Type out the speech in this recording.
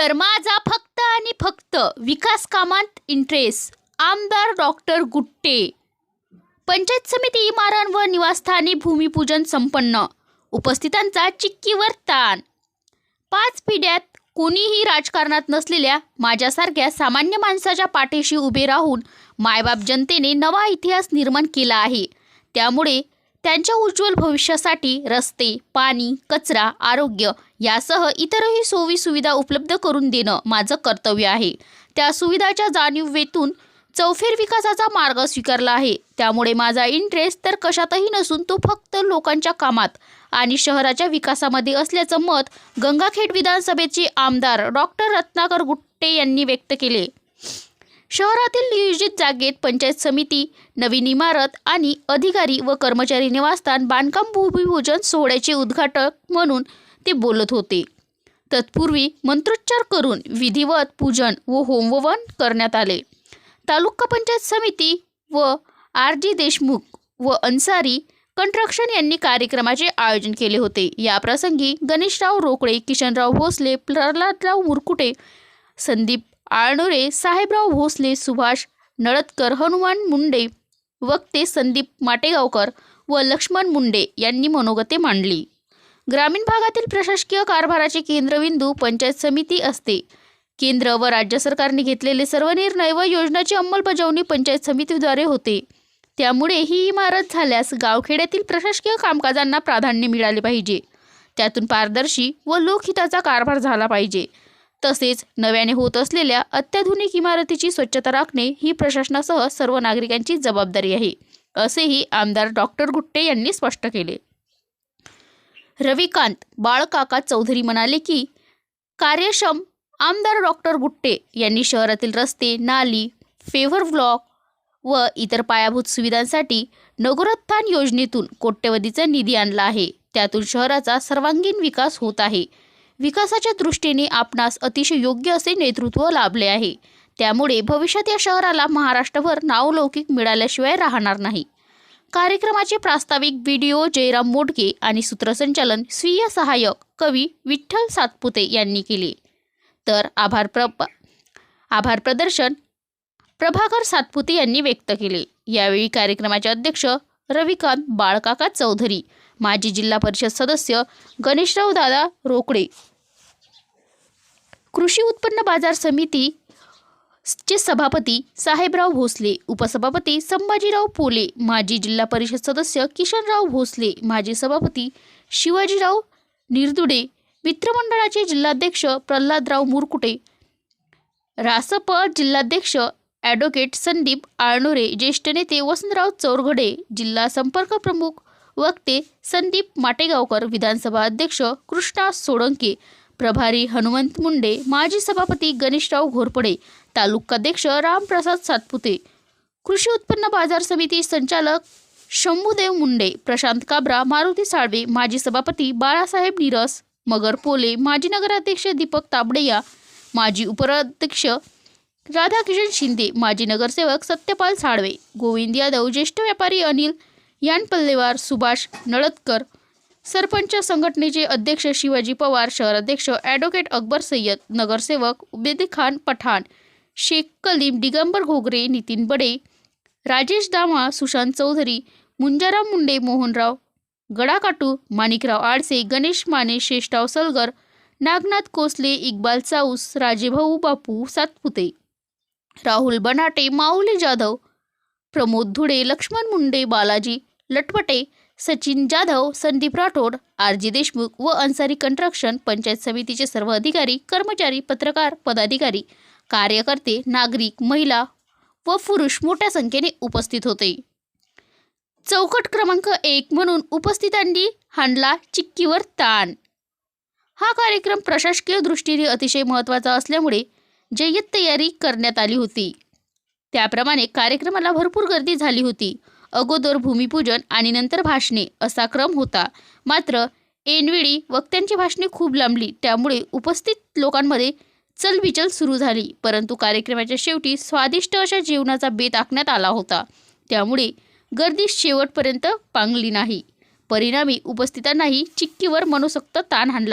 तर माझा फक्त आणि फक्त विकास कामात इंटरेस्ट आमदार डॉक्टर गुट्टे. पंचायत समिती इमारत व निवासस्थानी भूमिपूजन संपन्न. उपस्थितांचा चिक्कीवर ताण. पाच पिढ्यात कोणीही राजकारणात नसलेल्या माझ्यासारख्या सामान्य माणसाच्या पाठीशी उभे राहून मायबाप जनतेने नवा इतिहास निर्माण केला आहे. त्यामुळे त्यांच्या उज्ज्वल भविष्यासाठी रस्ते पाणी कचरा आरोग्य यासह इतरही सोयी सुविधा उपलब्ध करून देणं माझं कर्तव्य आहे. त्या सुविधाच्या जाणीवेतून चौफेर विकासाचा मार्ग स्वीकारला आहे. त्यामुळे माझा इंटरेस्ट तर कशातही नसून तो फक्त लोकांच्या कामात आणि शहराच्या विकासामध्ये असल्याचं मत गंगाखेड विधानसभेचे आमदार डॉक्टर रत्नाकर गुट्टे यांनी व्यक्त केले. शहरातील नियोजित जागेत पंचायत समिती नवीन इमारत आणि अधिकारी व कर्मचारी निवासस्थान बांधकाम भूमिपूजन सोहळ्याचे उद्घाटक म्हणून ते बोलत होते. तत्पूर्वी मंत्रोच्चार करून विधिवत पूजन व होमवन करण्यात आले. तालुका पंचायत समिती व आर जी देशमुख व अन्सारी कंट्रक्शन यांनी कार्यक्रमाचे आयोजन केले होते. याप्रसंगी गणेशराव रोकडे किशनराव भोसले प्रल्हादराव मुरकुटे संदीप आळनुरे साहेबराव भोसले सुभाष नळदकर हनुमान मुंडे वक्ते संदीप माटेगावकर व लक्ष्मण मुंडे यांनी मनोगते मांडली. ग्रामीण भागातील प्रशासकीय कारभाराचे केंद्रबिंदू पंचायत समिती असते. केंद्र व राज्य सरकारने घेतलेले सर्व निर्णय व योजनाची अंमलबजावणी पंचायत समितीद्वारे होते. त्यामुळे ही इमारत झाल्यास गावखेड्यातील प्रशासकीय कामकाजांना प्राधान्य मिळाले पाहिजे. त्यातून पारदर्शी व लोकहिताचा कारभार झाला पाहिजे. तसेच नव्याने होत असलेल्या अत्याधुनिक इमारतीची स्वच्छता राखणे ही प्रशासनासह सर्व नागरिकांची जबाबदारी आहे असेही आमदार डॉक्टर गुट्टे यांनी स्पष्ट केले. रविकांत बाळकाका चौधरी म्हणाले की कार्यक्षम आमदार डॉक्टर गुट्टे यांनी शहरातील रस्ते नाली फेव्हर ब्लॉक व इतर पायाभूत सुविधांसाठी नगरोत्थान योजनेतून कोट्यवधीचा निधी आणला आहे. त्यातून शहराचा सर्वांगीण विकास होत आहे. विकासाच्या दृष्टीने आपणास अतिशय योग्य असे नेतृत्व लाभले आहे. त्यामुळे भविष्यात या शहराला महाराष्ट्रभर नावलौकिक मिळाल्याशिवाय राहणार नाही. कार्यक्रमाचे प्रास्ताविक व्हिडिओ जयराम मोडके आणि सूत्रसंचालन स्वीय सहाय्यक कवी विठ्ठल सातपुते यांनी केले. तर आभार प्र आभार प्रदर्शन प्रभाकर सातपुते यांनी व्यक्त केले. यावेळी कार्यक्रमाचे अध्यक्ष रविकांत बाळकाका चौधरी माजी जिल्हा परिषद सदस्य गणेशराव दादा रोकडे कृषी उत्पन्न बाजार समिती चे सभापती साहेबराव भोसले उपसभापती संभाजीराव पोले माजी जिल्हा परिषद सदस्य किशनराव भोसले माजी सभापती शिवाजीराव निरदुडे मित्रमंडळाचे जिल्हाध्यक्ष प्रल्हादराव मुरकुटे रासप जिल्हाध्यक्ष ॲडव्होकेट संदीप आळनुरे ज्येष्ठ नेते वसंतराव चौरघडे जिल्हा संपर्क प्रमुख वक्ते संदीप माटेगावकर विधानसभा अध्यक्ष कृष्णा सोळंके प्रभारी हनुमंत मुंडे माजी सभापती गणेशराव घोरपडे तालुकाध्यक्ष रामप्रसाद सातपुते कृषी उत्पन्न बाजार समिती संचालक शंभूदेव मुंडे प्रशांत काबरा मारुती साळवे माजी सभापती बाळासाहेब निरस मगर पोले माजी नगराध्यक्ष दीपक ताबडेया माजी उपराध्यक्ष राधाकिशन शिंदे माजी नगरसेवक सत्यपाल साळवे गोविंद यादव ज्येष्ठ व्यापारी अनिल यानपल्लेवार सुभाष नळदकर सरपंच संघटनेचे अध्यक्ष शिवाजी पवार शहर अध्यक्ष ॲडव्होकेट अकबर सय्यद नगरसेवक उबेद खान पठाण शेख कलीम दिगंबर घोगरे नितीन बडे राजेश दामा सुशांत चौधरी मुंजाराम मुंडे मोहनराव गडाकाटू माणिकराव आडसे गणेश माने शेषराव सलगर नागनाथ कोसले इक्बाल चाऊस राजेभाऊ बापू सातपुते राहुल बनाटे माऊली जाधव प्रमोद धुडे लक्ष्मण मुंडे बालाजी लटपटे सचिन जाधव संदीप राठोड आर जी देशमुख व अन्सारी कंस्ट्रक्शन पंचायत समितीचे सर्व अधिकारी कर्मचारी पत्रकार पदाधिकारी कार्यकर्ते नागरिक महिला व पुरुष मोठ्या संख्येने उपस्थित होते. चौकट क्रमांक एक म्हणून उपस्थितांनी हाणला चिक्कीवर ताण. हा कार्यक्रम प्रशासकीय दृष्टीने अतिशय महत्त्वाचा असल्यामुळे जय्यत तयारी करण्यात आली होती. त्याप्रमाणे कार्यक्रमाला भरपूर गर्दी झाली होती. अगोदर भूमिपूजन आणि नंतर भाषणे असा क्रम होता. मात्र ऐनवेळी वक्त्यांची भाषणे खूप लांबली त्यामुळे उपस्थित लोकांमध्ये चलबिचल सुरू झाली. परंतु कार्यक्रमाच्या शेवटी स्वादिष्ट अशा जेवणाचा बेत आखण्यात आला होता. त्यामुळे गर्दी शेवटपर्यंत पांगली नाही. परिणामी उपस्थितांनाही चिक्कीवर मनोसक्त ताण हाणला.